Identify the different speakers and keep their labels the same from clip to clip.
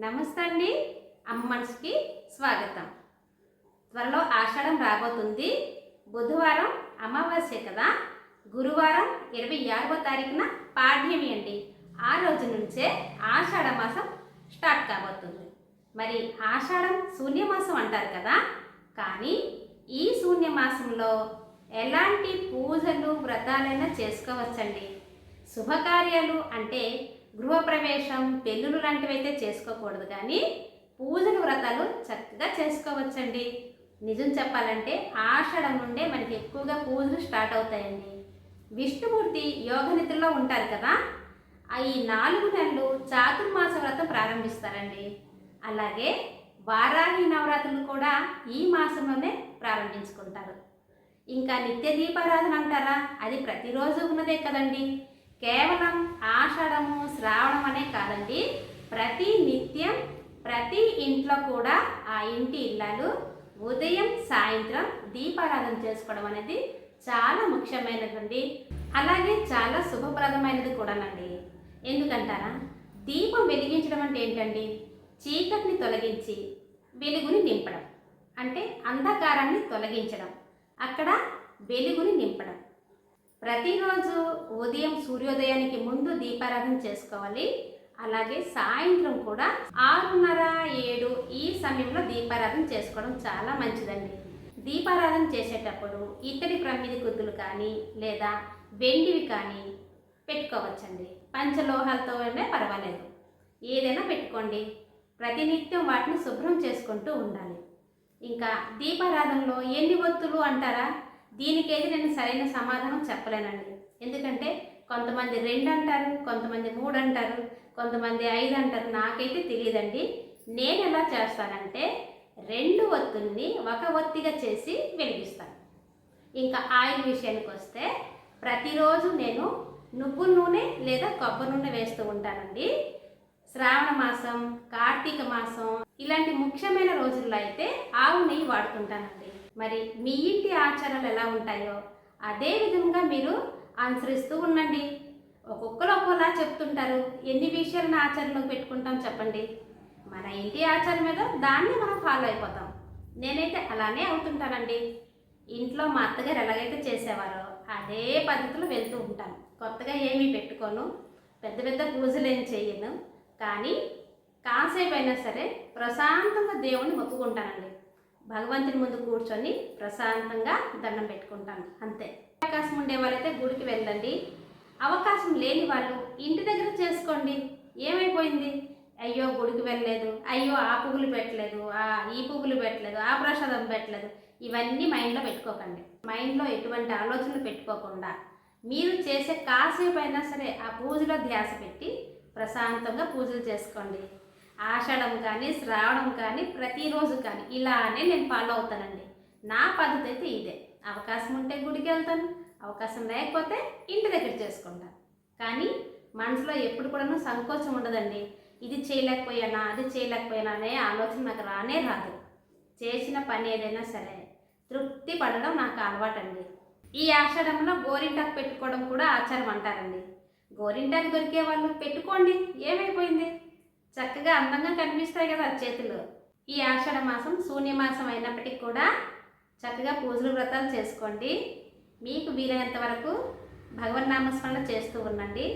Speaker 1: నమస్తే అండి. అమ్మ స్వాగతం. త్వరలో ఆషాఢం రాబోతుంది. బుధవారం అమావాస్య కదా. గురువారం ఇరవై ఆరవ తారీఖున పాడ్యమి అండి. ఆ రోజు నుంచే ఆషాఢ మాసం స్టార్ట్ కాబోతుంది. మరి ఆషాఢం శూన్యమాసం అంటారు కదా. కానీ ఈ శూన్యమాసంలో ఎలాంటి పూజలు వ్రతాలైనా చేసుకోవచ్చండి? శుభకార్యాలు అంటే వేషం పెళ్ళిళ్ళు లాంటివి అయితే చేసుకోకూడదు కానీ పూజలు వ్రతాలు చక్కగా చేసుకోవచ్చండి. నిజం చెప్పాలంటే ఆషాఢం నుండే మనకి ఎక్కువగా పూజలు స్టార్ట్ అవుతాయండి. విష్ణుమూర్తి యోగ నిద్రలో ఉంటారు కదా? ఆ ఈ నాలుగు నెలలు చాతుర్మాస వ్రతం ప్రారంభిస్తారండి. అలాగే వారాహి నవరాత్రులు కూడా ఈ మాసంలోనే ప్రారంభించుకుంటారు. ఇంకా నిత్య దీపారాధన అంటారా? అది ప్రతిరోజు ఉన్నదే కదండి. కేవలం ఆషాఢము శ్రావణం అనే కాదండి ప్రతి నిత్యం ప్రతి ఇంట్లో కూడా ఆ ఇంటి ఇల్లాలు ఉదయం సాయంత్రం దీపారాధన చేసుకోవడం అనేది చాలా ముఖ్యమైనదండి. అలాగే చాలా శుభప్రదమైనది కూడానండి. ఎందుకంటారా? దీపం వెలిగించడం అంటే ఏంటండి? చీకటిని తొలగించి వెలుగుని నింపడం. అంటే అంధకారాన్ని తొలగించడం. అక్కడ వెలుగుని నింపడం. ప్రతిరోజు ఉదయం సూర్యోదయానికి ముందు దీపారాధన చేసుకోవాలి. అలాగే సాయంత్రం కూడా ఆరున్నర ఏడు ఈ సమయంలో దీపారాధన చేసుకోవడం చాలా మంచిదండి. దీపారాధన చేసేటప్పుడు ఇత్తడి ప్రమిది గుద్దులు కానీ లేదా వెండివి కానీ పెట్టుకోవచ్చండి. పంచలోహాలతో అయినా పర్వాలేదు. ఏదైనా పెట్టుకోండి. ప్రతినిత్యం వాటిని శుభ్రం చేసుకుంటూ ఉండాలి. ఇంకా దీపారాధనలో ఎన్ని ఒత్తులు అంటారా? దీనికైతే నేను సరైన సమాధానం చెప్పలేనండి. ఎందుకంటే కొంతమంది రెండు అంటారు కొంతమంది మూడు అంటారు కొంతమంది ఐదు అంటారు నాకైతే తెలియదండి నేను ఎలా చేస్తానంటే రెండు ఒత్తుల్ని ఒక ఒత్తిగా చేసి వెలిగిస్తాను. ఇంకా ఆయిల్ విషయానికి వస్తే ప్రతిరోజు నేను నువ్వు నూనె లేదా కొబ్బరి నూనె వేస్తూ ఉంటానండి. శ్రావణ మాసం కార్తీక మాసం ఇలాంటి ముఖ్యమైన రోజుల్లో అయితే ఆవు నెయ్యి వాడుతుంటానండి. మరి మీ ఇంటి ఆచారాలు ఎలా ఉంటాయో అదే విధంగా మీరు అనుసరిస్తూ ఉండండి. ఒక్కొక్కరు ఒక్కోలా చెప్తుంటారు ఎన్ని విషయాలను ఆచరణలో పెట్టుకుంటాం చెప్పండి. మన ఇంటి ఆచారం మీద దాన్ని మనం ఫాలో అయిపోతాం. నేనైతే అలానే అవుతుంటానండి. ఇంట్లో మా అత్తగారు ఎలాగైతే చేసేవారో అదే పద్ధతిలో వెళ్తూ ఉంటాను. కొత్తగా ఏమీ పెట్టుకోను పెద్ద పెద్ద పూజలు ఏం చేయను. కానీ కాసేపు అయినా సరే ప్రశాంతంగా దేవుణ్ణి మొక్కుకుంటానండి. భగవంతుని ముందు కూర్చొని ప్రశాంతంగా దండం పెట్టుకుంటాను. అంతే. అవకాశం ఉండే వాళ్ళైతే గుడికి వెళ్ళండి. అవకాశం లేని వాళ్ళు ఇంటి దగ్గర చేసుకోండి. ఏమైపోయింది? అయ్యో గుడికి వెళ్ళలేదు. అయ్యో ఆ పువ్వులు పెట్టలేదు. ఆ ఈ పువ్వులు పెట్టలేదు. ఆ ప్రసాదం పెట్టలేదు. ఇవన్నీ మైండ్లో పెట్టుకోకండి. మైండ్లో ఎటువంటి ఆలోచనలు పెట్టుకోకుండా మీరు చేసే కాసేపు అయినా సరే ఆ పూజలో ధ్యాస పెట్టి ప్రశాంతంగా పూజలు చేసుకోండి. ఆషాఢం కానీ శ్రావణం కానీ ప్రతిరోజు కానీ ఇలానే నేను ఫాలో అవుతానండి. నా పద్ధతి అయితే ఇదే. అవకాశం ఉంటే గుడికి వెళ్తాను అవకాశం లేకపోతే ఇంటి దగ్గర చేసుకుంటాను కానీ మనసులో ఎప్పుడు కూడా సంకోచం ఉండదండి. ఇది చేయలేకపోయానా అది చేయలేకపోయానా అనే ఆలోచన నాకు రానే రాదు. చేసిన పని ఏదైనా సరే తృప్తి పడడం నాకు అలవాటండి. ఈ ఆషాఢంలో గోరింటాకు పెట్టుకోవడం కూడా ఆచారం అంటారండి. గోరింటాకు దొరికే వాళ్ళు పెట్టుకోండి ఏమైపోయింది? చక్కగా అందంగా కనిపిస్తాయి కదా చేతులు. ఈ ఆషాఢ మాసం శూన్యమాసం అయినప్పటికీ కూడా చక్కగా పూజలు వ్రతాలు చేసుకోండి. మీకు వీలైనంత వరకు భగవన్ నామస్మరణ చేస్తూ ఉండండి.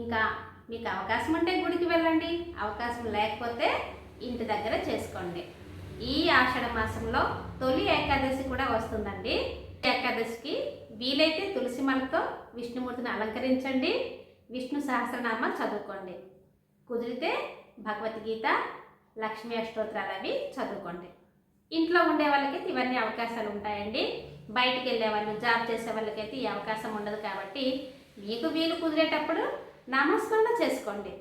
Speaker 1: ఇంకా మీకు అవకాశం ఉంటే గుడికి వెళ్ళండి అవకాశం లేకపోతే ఇంటి దగ్గర చేసుకోండి. ఈ ఆషాఢ మాసంలో తొలి ఏకాదశి కూడా వస్తుందండి. ఏకాదశికి వీలైతే తులసి మలతో విష్ణుమూర్తిని అలంకరించండి. విష్ణు సహస్రనామ చదువుకోండి. కుదిరితే భగవద్గీత లక్ష్మీ అష్టోత్తరాలు అవి చదువుకోండి. ఇంట్లో ఉండే వాళ్ళకైతే ఇవన్నీ అవకాశాలు ఉంటాయండి. బయటికి వెళ్ళే వాళ్ళు జాబ్ చేసే వాళ్ళకైతే ఈ అవకాశం ఉండదు కాబట్టి మీకు వీలు కుదిరేటప్పుడు నామస్మరణ చేసుకోండి.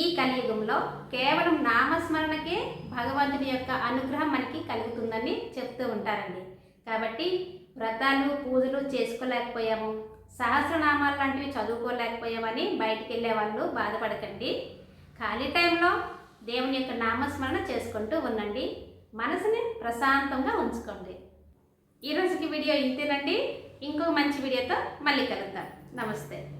Speaker 1: ఈ కలియుగంలో కేవలం నామస్మరణకే భగవంతుని యొక్క అనుగ్రహం మనకి కలుగుతుందని చెప్తూ ఉంటారండి. కాబట్టి వ్రతాలు పూజలు చేసుకోలేకపోయాము. సహస్రనామాలు లాంటివి చదువుకోలేకపోయామని బయటికి వెళ్ళే వాళ్ళు బాధపడకండి. ఖాళీ టైంలో దేవుని యొక్క నామస్మరణ చేసుకుంటూ ఉండండి. మనసుని ప్రశాంతంగా ఉంచుకోండి. ఈరోజుకి వీడియో ఇంతేనండి. ఇంకో మంచి వీడియోతో మళ్ళీ కలుద్దాం. నమస్తే.